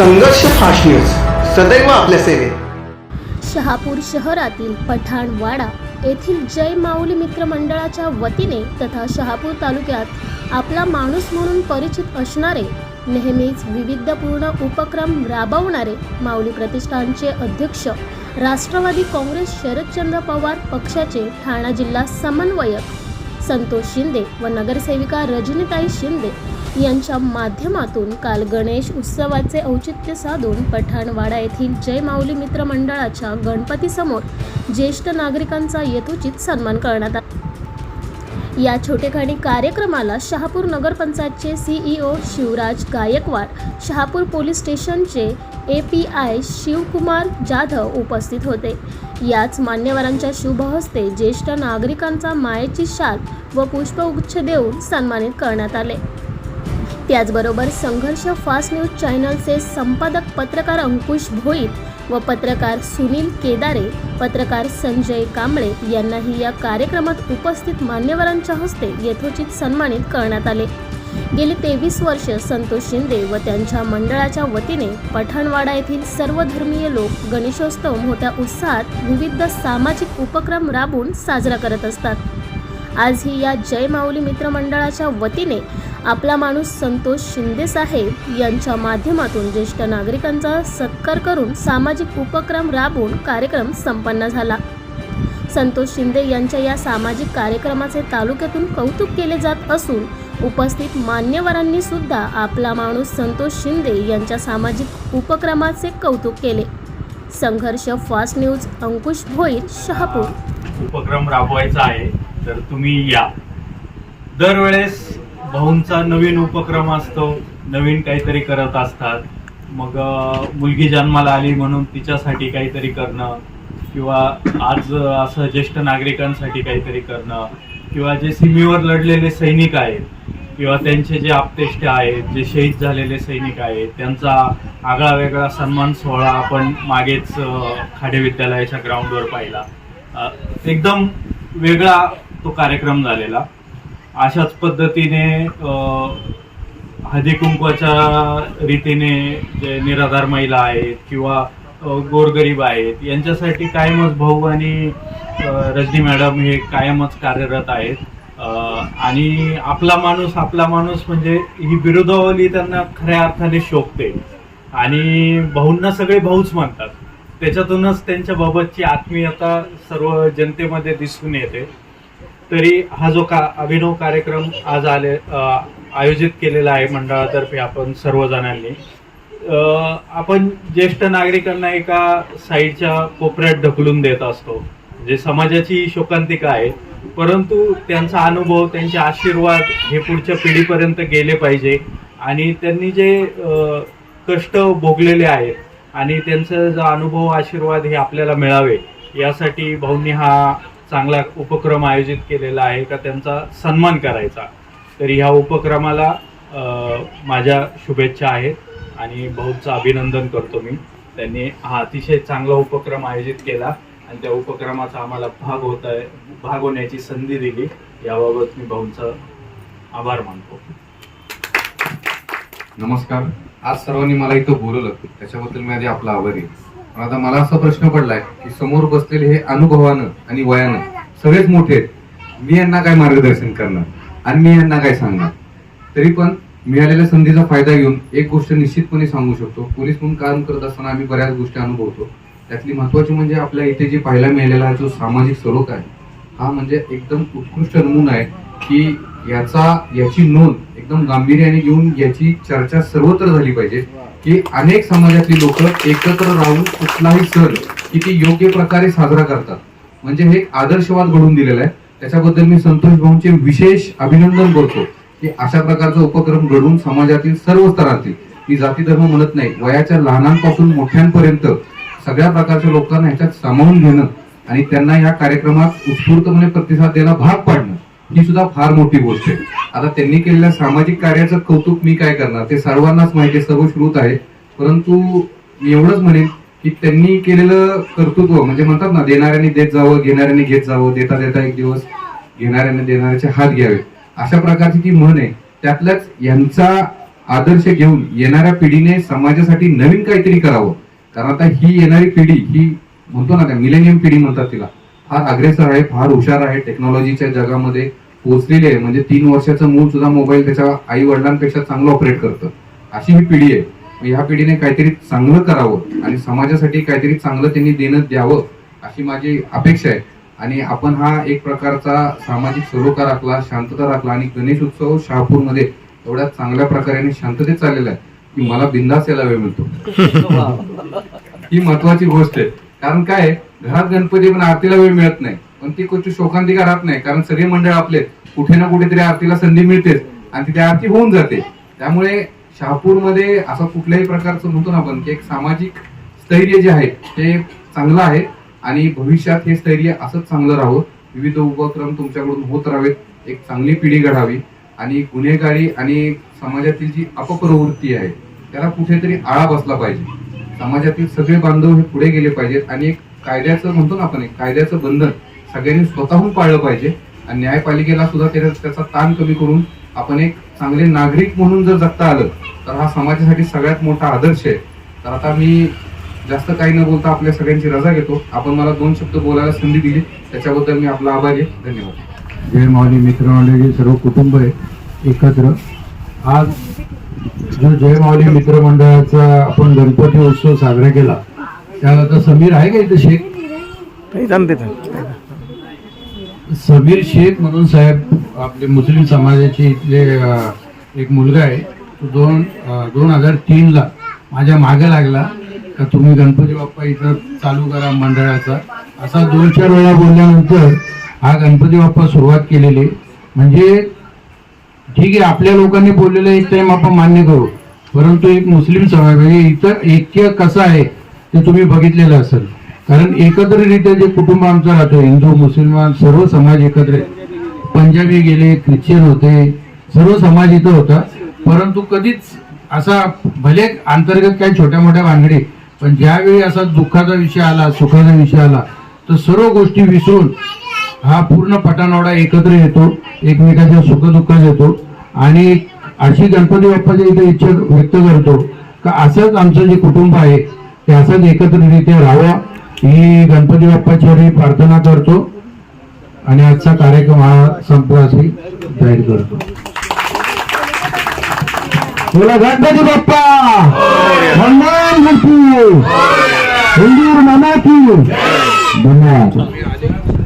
संघर्ष fast news. सदैव आपल्या सेवेत. शहापूर शहरातील पठाणवाडा येथील जय माऊली मित्र मंडळाच्या वतीने तथा शहापूर तालुक्यात आपला माणूस म्हणून परिचित असणारे नेहमीच विविधपूर्ण उपक्रम राबवणारे माऊली प्रतिष्ठानचे अध्यक्ष राष्ट्रवादी काँग्रेस शरदचंद्र पवार पक्षाचे ठाणा जिल्हा समन्वयक संतोष शिंदे व नगरसेविका रजनीताई शिंदे यांच्या माध्यमातून काल गणेश उत्सवाचे औचित्य साधून पठाणवाडा येथील जय माऊली मित्र मंडळाच्या गणपतीसमोर ज्येष्ठ नागरिकांचा यथोचित सन्मान करण्यात आला. या छोटेखानी कार्यक्रमाला शहापूर नगरपंचायतचे सीईओ शिवराज गायकवाड शहापूर पोलीस स्टेशनचे A P I Shivkumar Jadhav उपस्थित होते. याच मान्यवरांच्या शुभहस्ते ज्येष्ठ नागरिकांचा मायेची शाल व पुष्पगुच्छ देऊन सन्मानित करण्यात आले. त्याचबरोबर संघर्ष फास्ट न्यूज चॅनलचे संपादक पत्रकार अंकुश भोईत व पत्रकार सुनील केदारे पत्रकार संजय कांबळे यांनाही या कार्यक्रमात उपस्थित मान्यवरांच्या हस्ते यथोचित सन्मानित करण्यात आले. गेली तेवीस वर्ष संतोष शिंदे व त्यांच्या मंडळाच्या वतीने पठाणवाडा येथील सर्व धर्मीय लोक गणेशोत्सव मोठ्या उत्साहात विविध सामाजिक उपक्रम राबवून साजरा करत असतात. आजही या जय माऊली मित्रमंडळाच्या वतीने आपला माणूस संतोष शिंदे साहेब यांच्या माध्यमातून ज्येष्ठ नागरिकांचा सत्कार करून सामाजिक उपक्रम राबवून कार्यक्रम संपन्न झाला. संतोष शिंदे यांच्या या सामाजिक कार्यक्रमाचे तालुक्यातून कौतुक केले जात असून उपस्थित मान्यवरांनी सुद्धा आपला माणूस संतोष शिंदे यांच्या सामाजिक उपक्रमाचे कौतुक केले. Sangharsh fast news Ankush Bhoir Shahapur. उपक्रम राबवायचा आहे. तर तुम्ही या. दरवेळेस भाऊंचा नवीन उपक्रम असतो नवीन काहीतरी करत असतात. मग मुलगी जन्माला आली म्हणून तिच्यासाठी काहीतरी करणं किंवा आज असं ज्येष्ठ नागरिकांसाठी काहीतरी करणं किंवा जे सीमेवर लढलेले सैनिक आहेत किंवा त्यांचे जे आपतेष्ट आहेत जे शहीद झालेले सैनिक आहेत त्यांचा आगळा वेगळा सन्मान सोहळा आपण मागेच खाडे विद्यालयाच्या ग्राउंडवर पाहिला. एकदम वेगळा तो कार्यक्रम झालेला. अशाच पद्धतीने हळदी कुंकवाच्या रीतीने जे निराधार महिला आहेत किंवा गोरगरीब आहेत यांच्यासाठी कायमच भाऊ आणि रजनी मॅडम हे कायमच कार्यरत आहेत. आणि आपला माणूस आपला माणूस म्हणजे ही विरोधावली त्यांना खऱ्या अर्थाने शोभते. आणि भाऊंना सगळे भाऊच मानतात त्याच्यातूनच त्यांच्या बाबतची आत्मीयता सर्व जनतेमध्ये दिसून येते. तरी हा जो का अभिनव कार्यक्रम आज आले आयोजित केलेला आहे मंडळातर्फे आपण सर्वजणांनी. आपण ज्येष्ठ नागरिकांना एका साईडच्या कोपऱ्यात ढकलून देत असतो. जे समाजाची शोकांतिका आहे. परंतु त्यांचा अनुभव त्यांचे आशीर्वाद हे पुढच्या पिढीपर्यंत गेले पाहिजे. आणि त्यांनी जे कष्ट भोगलेले आहेत आणि त्यांचा जो अनुभव आशीर्वाद हे आपल्याला मिळावे यासाठी भाऊंनी हा चांगला उपक्रम आयोजित केलेला आहे का त्यांचा सन्मान करायचा. तर ह्या उपक्रमाला माझ्या शुभेच्छा आहेत आणि भाऊचं अभिनंदन करतो मी. त्यांनी हा अतिशय चांगला उपक्रम आयोजित केला आणि त्या उपक्रमाचा आम्हाला भाग होत आहे भाग होण्याची संधी दिली. याबाबत मी भाऊंचा आभार मानतो. नमस्कार. आज सर्वांनी मला इथं बोलवलं. त्याच्याबद्दल मी आधी आपला आभारी आहे. पण आता मला असा प्रश्न पडलाय की समोर बसलेले हे अनुभवानं आणि वयानं सगळेच मोठे आहेत. मी यांना काय मार्गदर्शन करणार? आणि मी यांना काय सांगणार? तरी पण मिळालेल्या संधीचा फायदा घेऊन एक गोष्ट निश्चितपणे सांगू शकतो. पोलीस म्हणून काम करत असताना आम्ही बऱ्याच गोष्टी अनुभवतो. त्यातली महत्वाची म्हणजे आपल्या इथे जे पाहायला मिळालेला जो सामाजिक सलोख आहे हा म्हणजे एकदम उत्कृष्ट नमुना आहे की याचा याची नोंद एकदम गांभीर्याने घेऊन याची चर्चा सर्वत्र झाली पाहिजे. की अनेक समाजातली लोक एकत्र राहून कुठलाही सण किती योग्य प्रकारे साजरा करतात. म्हणजे हे एक आदर्शवाद घडून दिलेला आहे. त्याच्याबद्दल मी संतोष भाऊंचे विशेष अभिनंदन करतो की अशा प्रकारचा उपक्रम घडवून समाजातील सर्व स्तरातील मी जाती धर्म म्हणत नाही वयाच्या लहानांपासून मोठ्यांपर्यंत सगळ्या प्रकारच्या लोकांना ह्याच्यात सामावून घेणं आणि त्यांना या कार्यक्रमात उत्स्फूर्तपणे प्रतिसाद द्यायला भाग पाडणं. ही सुद्धा फार मोठी गोष्ट आहे. आता त्यांनी केलेल्या सामाजिक कार्याचं कौतुक मी काय करणार? ते सर्वांनाच माहिती आहे, सर्व श्रुत आहे. परंतु मी एवढंच म्हणेन की त्यांनी केलेलं कर्तृत्व म्हणजे म्हणतात ना देणाऱ्यांनी देत जावं घेणाऱ्याने घेत जावं देता देता एक दिवस घेणाऱ्याने देणाऱ्याचे हात घ्यावे अशा प्रकारची ती म्हण आहे त्यातल्याच यांचा आदर्श घेऊन येणाऱ्या पिढीने समाजासाठी नवीन काहीतरी करावं. कारण आता ही येणारी पिढी ही म्हणतो ना त्या मिलेनियम पिढी म्हणतात तिला फार अग्रेसर आहे फार हुशार आहे टेक्नॉलॉजीच्या जगामध्ये पोचलेली आहे. म्हणजे तीन वर्षाचं मूल सुद्धा मोबाईल त्याच्या आई वडिलांपेक्षा चांगलं ऑपरेट करतं. अशी ही पिढी आहे. ह्या पिढीने काहीतरी चांगलं करावं आणि समाजासाठी काहीतरी चांगलं त्यांनी देणं द्यावं अशी माझी अपेक्षा आहे. आणि आपण हा एक प्रकारचा सामाजिक सरोकार राखला शांतता राखला आणि गणेश उत्सव शहापूरमध्ये एवढ्या चांगल्या प्रकारे शांततेत चाललेला आहे की मला बिंदास यायला वेळ मिळतो. ही महत्वाची गोष्ट आहे. कारण काय आहे, घरात गणपती पण आरतीला वेळ मिळत नाही. पण ती गोष्ट शोकांतिका राहत नाही? कारण सगळे मंडळ आपले कुठे ना कुठेतरी आरतीला संधी मिळतेच. आणि तिथे आरती होऊन जाते. त्यामुळे शहापूरमध्ये असं कुठल्याही प्रकारचं म्हणतो ना आपण की एक सामाजिक स्थैर्य जे आहे ते चांगलं आहे. आणि भविष्यात हे स्थैर्य असंच चांगलं राहावं. विविध उपक्रम तुमच्याकडून होत राहावेत एक चांगली पिढी घडावी. आणि गुन्हेगारी आणि समाजातील जी अपप्रवृत्ती आहे त्याला कुठेतरी आळा बसला पाहिजे. समाजातील सगळे बांधव हे पुढे गेले पाहिजेत. आणि एक कायद्याचं म्हणतो ना आपण एक कायद्याचं बंधन सगळ्यांनी स्वतःहून पाळलं पाहिजे. आणि न्यायपालिकेला सुद्धा त्याचा ताण कमी करून आपण एक चांगले नागरिक म्हणून जर जगता आलं तर हा समाजासाठी सगळ्यात मोठा आदर्श आहे. तर आता मी जास्त काही न बोलता आपल्या सगळ्यांची रजा घेतो. आपण मला दोन शब्द बोलायला संधी दिली त्याच्याबद्दल मी आपला आभारी आहे. धन्यवाद. जय माऊली मित्रमंडळी सर्व कुटुंब आहे एकत्र. आज जय माऊली मित्रमंडळाचा आपण गणपती उत्सव साजरा केला त्याला आता समीर आहे का इथे शेख? समीर शेख म्हणून साहेब आपले मुस्लिम समाजाचे इथले एक मुलगा आहे. तो दोन दोन हजार तीनला माझ्या मागे लागला. का तुम्ही गणपती बाप्पा इथं चालू करा मंडळाचा. असा दोन चार वेळा बोलल्यानंतर हा गणपती बाप्पा सुरुवात केलेली. म्हणजे ठीक आहे आपल्या लोकांनी बोललेलं एक टाईम आपण मान्य करू. परंतु एक मुस्लिम समाज म्हणजे इथं ऐक्य कसं आहे ते तुम्ही बघितलेलं असेल. कारण एकत्ररित्या जे कुटुंब आमचं राहतो हिंदू मुसलमान सर्व समाज एकत्र पंजाबी गेले ख्रिश्चन होते सर्व समाज इथं होता. परंतु कधीच असा भले अंतर्गत काही छोट्या मोठ्या भानगडी पण ज्यावेळी असा दुःखाचा विषय आला सुखाचा विषय आला तर सर्व गोष्टी विसरून हा पूर्ण पटानवडा एकत्र येतो एकमेकाच्या सुखदुःखात येतो. आणि अशी गणपती बाप्पाच्या इथे इच्छा व्यक्त करतो का असंच आमचं जे कुटुंब आहे ते असंच एकत्रित्या राहावं. ही गणपती बाप्पाची प्रार्थना करतो. आणि आजचा कार्यक्रम हा संपला असे जाहीर करतो. बोला गणपती बाप्पा! हनुमान मूर्ती! हिंदू मनाती धन्यवाद.